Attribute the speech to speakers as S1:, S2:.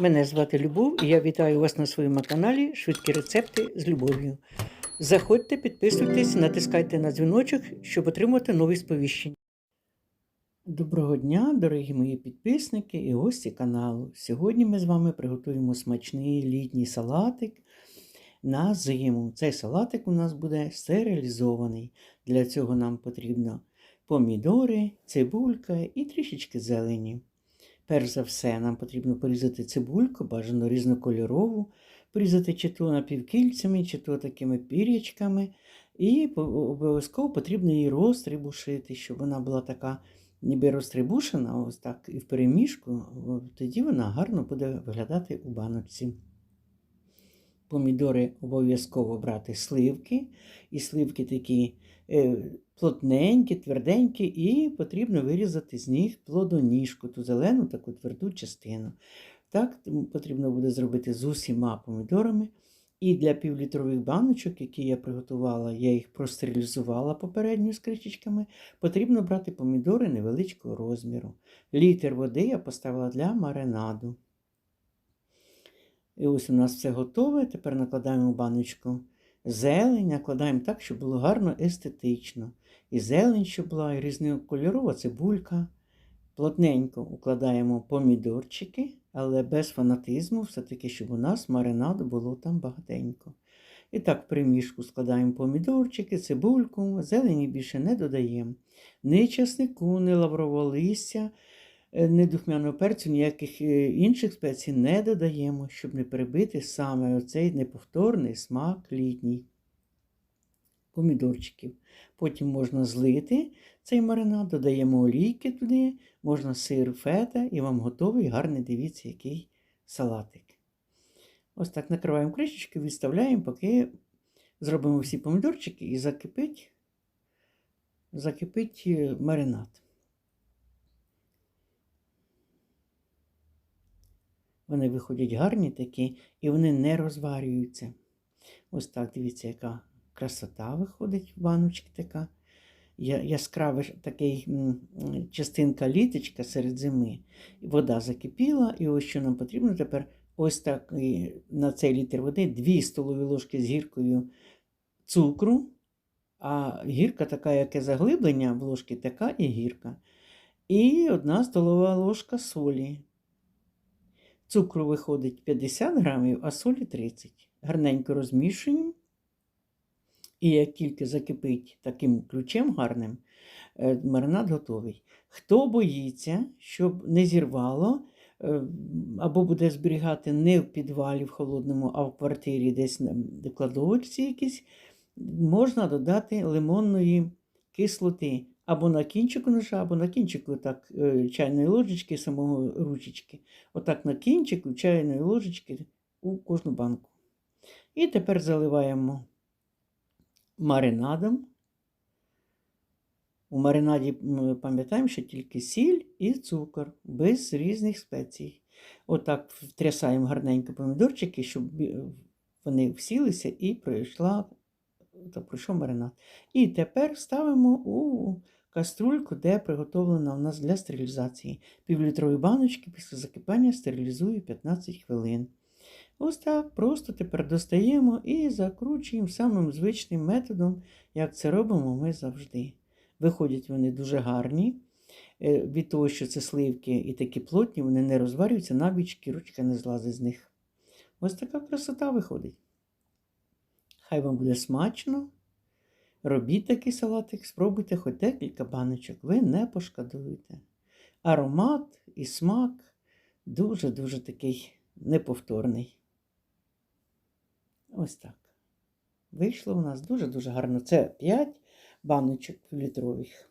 S1: Мене звати Любов і я вітаю вас на своєму каналі Швидкі рецепти з любов'ю. Заходьте, підписуйтесь, натискайте на дзвіночок, щоб отримати нові сповіщення. Доброго дня, дорогі мої підписники і гості каналу. Сьогодні ми з вами приготуємо смачний літній салатик на зиму. Цей салатик у нас буде стерилізований. Для цього нам потрібно помідори, цибулька і трішечки зелені. Перш за все, нам потрібно порізати цибульку, бажано різнокольорову, порізати чи то напівкільцями, чи то такими пір'ячками. І обов'язково потрібно її розтрибушити, щоб вона була така ніби розтрибушена, ось так і в переміжку, тоді вона гарно буде виглядати у баночці. Помідори обов'язково брати сливки, і сливки такі е, плотненькі, тверденькі, і потрібно вирізати з них плодоніжку, ту зелену таку тверду частину. Так потрібно буде зробити з усіма помідорами. І для півлітрових баночок, які я приготувала, я їх простерилізувала попередньо з кришечками, потрібно брати помідори невеличкого розміру. Літр води я поставила для маринаду. І ось у нас все готове. Тепер накладаємо в баночку зелень, накладаємо так, щоб було гарно естетично. І зелень, щоб була, і різнокольорова цибулька. Плотненько укладаємо помідорчики, але без фанатизму, все-таки, щоб у нас маринаду було там багатенько. І так, в примішку складаємо помідорчики, цибульку, зелені більше не додаємо. Ні часнику, ні лаврового листя, е, ні духмяного перцю, ніяких е, інших спецій не додаємо, щоб не перебити саме оцей неповторний смак літній помідорчиків. Потім можна злити цей маринад, додаємо олійки туди, можна сир фета, і вам готовий гарний, дивіться, який салатик. Ось так накриваємо кришечки, відставляємо, поки зробимо всі помідорчики і закипить, закипить е, маринад. Вони виходять гарні такі, і вони не розварюються. Ось так, дивіться, яка красота виходить в баночці така. Яскравий такий частинка літочка серед зими. Вода закипіла, і ось що нам потрібно тепер ось так на цей літр води 2 столові ложки з гіркою цукру, а гірка така, яке заглиблення в ложки, така і гірка. І одна столова ложка солі. Цукру виходить 50 грамів, а солі 30. Гарненько розмішуємо. І як тільки закипить таким ключем гарним, е, маринад готовий. Хто боїться, щоб не зірвало, е, або буде зберігати не в підвалі в холодному, а в квартирі десь в кладовочці якісь, можна додати лимонної кислоти або на кінчику ножа, або на кінчику так, е, чайної ложечки, самого ручечки. Отак на кінчику чайної ложечки у кожну банку. І тепер заливаємо маринадом. У маринаді ми пам'ятаємо, що тільки сіль і цукор, без різних спецій. Отак втрясаємо гарненько помідорчики, щоб вони всілися і пройшла, та пройшов маринад. І тепер ставимо у каструльку, де приготовлена у нас для стерилізації. Півлітрові баночки після закипання стерилізую 15 хвилин. Ось так просто тепер достаємо і закручуємо самим звичним методом, як це робимо ми завжди. Виходять вони дуже гарні. Е, Від того, що це сливки і такі плотні, вони не розварюються, навіть ручка не злазить з них. Ось така красота виходить. Хай вам буде смачно. Робіть такий салатик, спробуйте хоч декілька баночок, ви не пошкодуєте. Аромат і смак дуже-дуже такий неповторний. Ось так. Вийшло у нас дуже-дуже гарно. Це 5 баночок літрових.